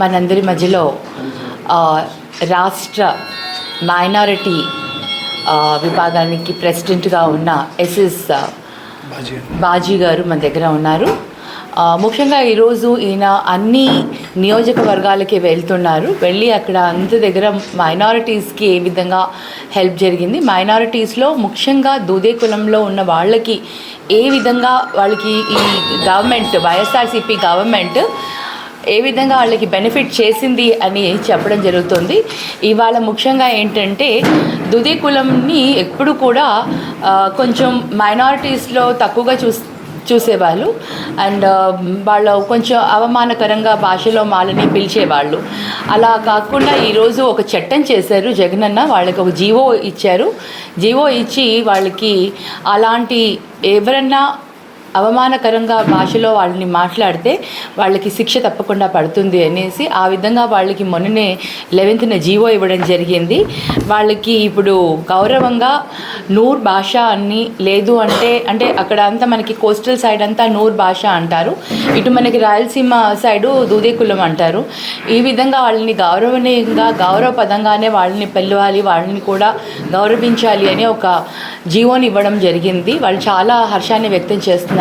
మనందరి మధ్యలో రాష్ట్ర మైనారిటీ విభాగానికి ప్రెసిడెంట్గా ఉన్న ఎస్ఎస్ బాజీ గారు. మన దగ్గర ఉన్నారు. ముఖ్యంగా ఈరోజు ఈయన అన్ని నియోజకవర్గాలకి వెళ్తున్నారు. వెళ్ళి అక్కడ అంత దగ్గర మైనారిటీస్కి ఏ విధంగా హెల్ప్ జరిగింది? మైనారిటీస్లో ముఖ్యంగా దూదే కులంలో ఉన్న వాళ్ళకి ఏ విధంగా వాళ్ళకి ఈ గవర్నమెంట్ వైఎస్ఆర్సీపీ గవర్నమెంట్ ఏ విధంగా వాళ్ళకి బెనిఫిట్ చేసింది అని చెప్పడం జరుగుతుంది. ఇవాళ ముఖ్యంగా ఏంటంటే దుది కులంని ఎప్పుడు కూడా కొంచెం మైనారిటీస్లో తక్కువగా చూస్ చూసేవాళ్ళు. అండ్ వాళ్ళు కొంచెం అవమానకరంగా భాషలో మాలని పిలిచేవాళ్ళు. అలా కాకుండా ఈరోజు ఒక చట్టం చేశారు జగనన్న. వాళ్ళకి ఒక జీవో ఇచ్చారు. జీవో ఇచ్చి వాళ్ళకి అలాంటి ఎవరన్నా అవమానకరంగా భాషలో వాళ్ళని మాట్లాడితే వాళ్ళకి శిక్ష తప్పకుండా పడుతుంది అనేసి ఆ విధంగా వాళ్ళకి మొన్ననే లెవెన్త్న జీవో ఇవ్వడం జరిగింది. వాళ్ళకి ఇప్పుడు గౌరవంగా నూర్ భాష అని లేదు అంటే అంటే అక్కడ అంతా మనకి కోస్టల్ సైడ్ అంతా నూర్ భాష అంటారు. ఇటు మనకి రాయలసీమ సైడు దూదేకులం అంటారు. ఈ విధంగా వాళ్ళని గౌరవనీయంగా గౌరవపదంగానే వాళ్ళని పిలవాలి వాళ్ళని కూడా గౌరవించాలి అని ఒక జీవోని ఇవ్వడం జరిగింది. వాళ్ళు చాలా హర్షాన్ని వ్యక్తం చేస్తున్నారు.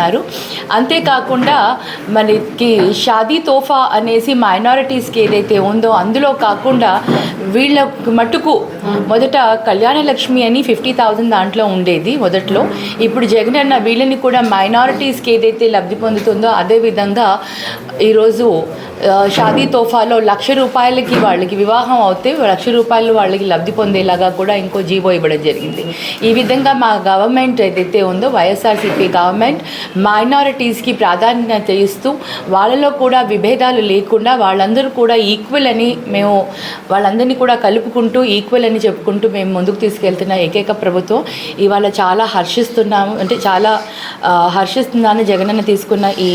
అంతేకాకుండా మనకి షాదీ తోఫా అనేసి మైనారిటీస్కి ఏదైతే ఉందో అందులో కాకుండా వీళ్ళ మటుకు మొదట కళ్యాణ లక్ష్మి అని ఫిఫ్టీ థౌజండ్ దాంట్లో ఉండేది మొదట్లో. ఇప్పుడు జగన్ అన్న వీళ్ళని కూడా మైనారిటీస్కి ఏదైతే లబ్ధి పొందుతుందో అదేవిధంగా ఈరోజు షాదీ తోఫాలో లక్ష రూపాయలకి వాళ్ళకి వివాహం అవుతే లక్ష రూపాయలు వాళ్ళకి లబ్ధి పొందేలాగా కూడా ఇంకో జీవో ఇవ్వడం జరిగింది. ఈ విధంగా మా గవర్నమెంట్ ఏదైతే ఉందో వైఎస్ఆర్సీపీ గవర్నమెంట్ మైనారిటీస్కి ప్రాధాన్యత ఇస్తూ వాళ్ళలో కూడా విభేదాలు లేకుండా వాళ్ళందరూ కూడా ఈక్వల్ అని మేము వాళ్ళందరినీ కూడా కలుపుకుంటూ ఈక్వల్ అని చెప్పుకుంటూ మేము ముందుకు తీసుకెళ్తున్న ఏకైక ప్రభుత్వం. ఇవాళ చాలా హర్షిస్తున్నాము. అంటే చాలా హర్షిస్తున్నాను జగనన్న తీసుకున్న ఈ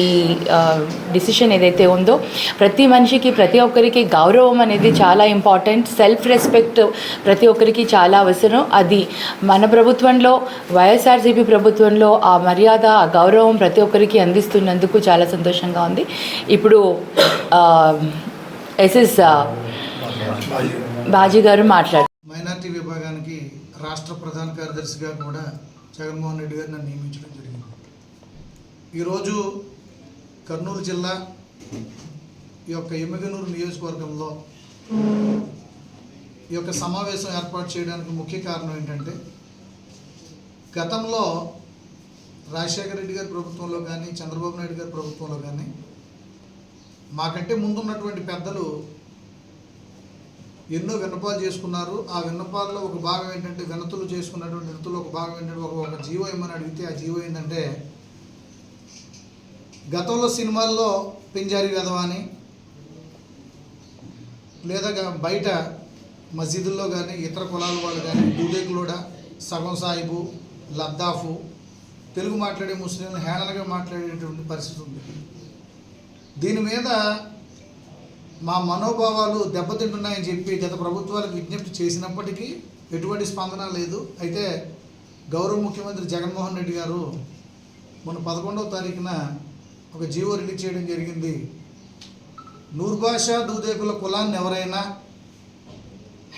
డిసిషన్ ఏదైతే ఉందో ప్రతి మనిషికి ప్రతి ఒక్కరికి గౌరవం అనేది చాలా ఇంపార్టెంట్. సెల్ఫ్ రెస్పెక్ట్ ప్రతి ఒక్కరికి చాలా అవసరం. అది మన ప్రభుత్వంలో వైఎస్ఆర్సీపీ ప్రభుత్వంలో ఆ మర్యాద ఆ గౌరవం ప్రతి ఒక్కరికి అందిస్తున్నందుకు చాలా సంతోషంగా ఉంది. ఇప్పుడు ఎస్ఎస్ బాజీ గారు మాట్లాడారు మైనార్టీ విభాగానికి రాష్ట్ర ప్రధాన కార్యదర్శిగా కూడా జగన్మోహన్ రెడ్డి గారు నన్ను నియమించడం జరిగింది. ఈరోజు కర్నూలు జిల్లా ఈ యొక్క ఎమ్మిగనూరు నియోజకవర్గంలో ఈ యొక్క సమావేశం ఏర్పాటు చేయడానికి ముఖ్య కారణం ఏంటంటే గతంలో రాజశేఖర రెడ్డి గారి ప్రభుత్వంలో కానీ చంద్రబాబు నాయుడు గారి ప్రభుత్వంలో కానీ మాకంటే ముందున్నటువంటి పెద్దలు ఎన్నో విన్నపాలు చేసుకున్నారు. ఆ విన్నపాల్లో ఒక భాగం ఏంటంటే వినతులు చేసుకున్నటువంటి వినతులు ఒక భాగం ఏంటంటే ఒక ఒక జీవో ఏమని అడిగితే ఆ జీవో ఏంటంటే గతంలో సినిమాల్లో పింజారి వెధవ అని లేదా బయట మసీదుల్లో కానీ ఇతర కులాల వాళ్ళు కానీ దూదేకులోడ సగం సాయిబు లద్దాఫు తెలుగు మాట్లాడే ముస్లింలు హేళనగా మాట్లాడేటువంటి పరిస్థితి ఉంది. దీని మీద మా మనోభావాలు దెబ్బతింటున్నాయని చెప్పి గత ప్రభుత్వాలకు విజ్ఞప్తి చేసినప్పటికీ ఎటువంటి స్పందన లేదు. అయితే గౌరవ ముఖ్యమంత్రి జగన్మోహన్ రెడ్డి గారు మొన్న పదకొండవ తారీఖున ఒక జీవో రిలీజ్ చేయడం జరిగింది. నూర్భాషా దూదేకుల కులాన్ని ఎవరైనా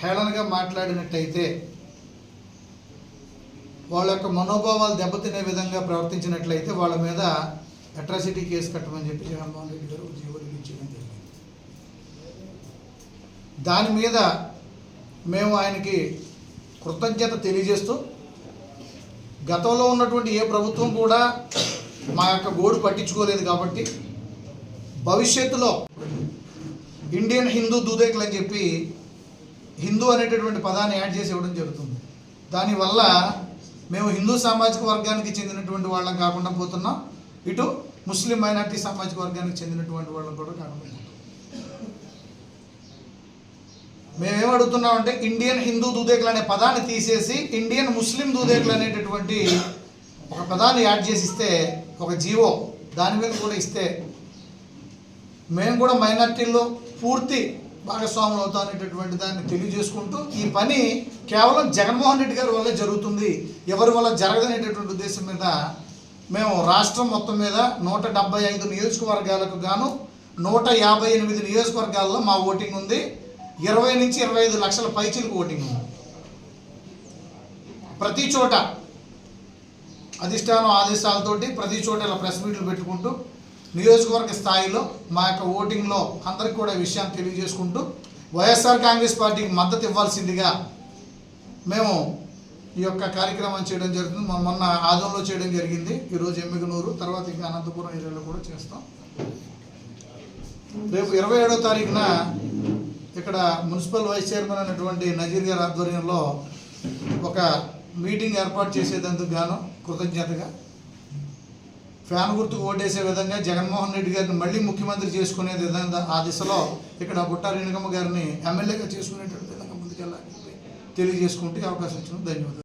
హేళనగా మాట్లాడినట్టయితే వాళ్ళ యొక్క మనోభావాలు దెబ్బతినే విధంగా ప్రవర్తించినట్లయితే వాళ్ళ మీద అట్రాసిటీ కేసు కట్టమని చెప్పి జగన్మోహన్ రెడ్డి గారు జీవో జరిగింది. దాని మీద మేము ఆయనకి కృతజ్ఞత తెలియజేస్తూ గతంలో ఉన్నటువంటి ఏ ప్రభుత్వం కూడా మా యొక్క గోడు పట్టించుకోలేదు కాబట్టి భవిష్యత్తులో ఇండియన్ హిందూ దూదేకులు అని చెప్పి హిందూ అనేటటువంటి పదాన్ని యాడ్ చేసి ఇవ్వడం జరుగుతుంది. దానివల్ల మేము హిందూ సామాజిక వర్గానికి చెందినటువంటి వాళ్ళం కాకుండా పోతున్నాం. ఇటు ముస్లిం మైనార్టీ సామాజిక వర్గానికి చెందినటువంటి వాళ్ళం కూడా కాకుండా పోతున్నాం. మేమేం అడుగుతున్నాం అంటే ఇండియన్ హిందూ దూదేకులు అనే పదాన్ని తీసేసి ఇండియన్ ముస్లిం దూదేకులు అనేటటువంటి ఒక పదాన్ని యాడ్ చేసి ఇస్తే ఒక జీవో దాని మీద కూడా ఇస్తే మేము కూడా మైనార్టీల్లో పూర్తి భాగస్వాములు అవుతాం అనేటటువంటి దాన్ని తెలియజేసుకుంటూ ఈ పని కేవలం జగన్మోహన్ రెడ్డి గారి వల్లే జరుగుతుంది. ఎవరి వల్ల జరగదనేటటువంటి ఉద్దేశం మీద మేము రాష్ట్రం మొత్తం మీద నూట డెబ్బై ఐదు నియోజకవర్గాలకు గాను నూట యాభై ఎనిమిది నియోజకవర్గాల్లో మా ఓటింగ్ ఉంది. ఇరవై నుంచి ఇరవై ఐదు లక్షల పైచీలకు ఓటింగ్ ఉంది. ప్రతి చోట అధిష్టానం ఆదేశాలతోటి ప్రతి చోట ఇలా ప్రెస్ మీట్లు పెట్టుకుంటూ నియోజకవర్గ స్థాయిలో మా యొక్క ఓటింగ్లో అందరికి కూడా విషయాన్ని తెలియజేసుకుంటూ వైఎస్ఆర్ కాంగ్రెస్ పార్టీకి మద్దతు ఇవ్వాల్సిందిగా మేము ఈ యొక్క కార్యక్రమం చేయడం జరుగుతుంది. మొన్న- మొన్న ఆదంలో చేయడం జరిగింది. ఈరోజు ఎమ్మిగనూరు తర్వాత ఇంకా అనంతపురం ఏరియాలో కూడా చేస్తాం. రేపు ఇరవై ఏడో తారీఖున ఇక్కడ మున్సిపల్ వైస్ చైర్మన్ అయినటువంటి నజీర్ గారి ఆధ్వర్యంలో ఒక మీటింగ్ ఏర్పాటు చేసేందుకు గాను కృతజ్ఞతగా ఫ్యాన్ గుర్తుకు ఓటేసే విధంగా జగన్మోహన్ రెడ్డి గారిని మళ్ళీ ముఖ్యమంత్రి చేసుకునే విధంగా ఆ దిశలో ఇక్కడ బుట్టారేణుగమ్మ గారిని ఎమ్మెల్యేగా చేసుకునేటువంటి విధంగా ముందుకెళ్ళాలి. తెలియజేసుకుంటే అవకాశం ఇచ్చిన ధన్యవాదాలు.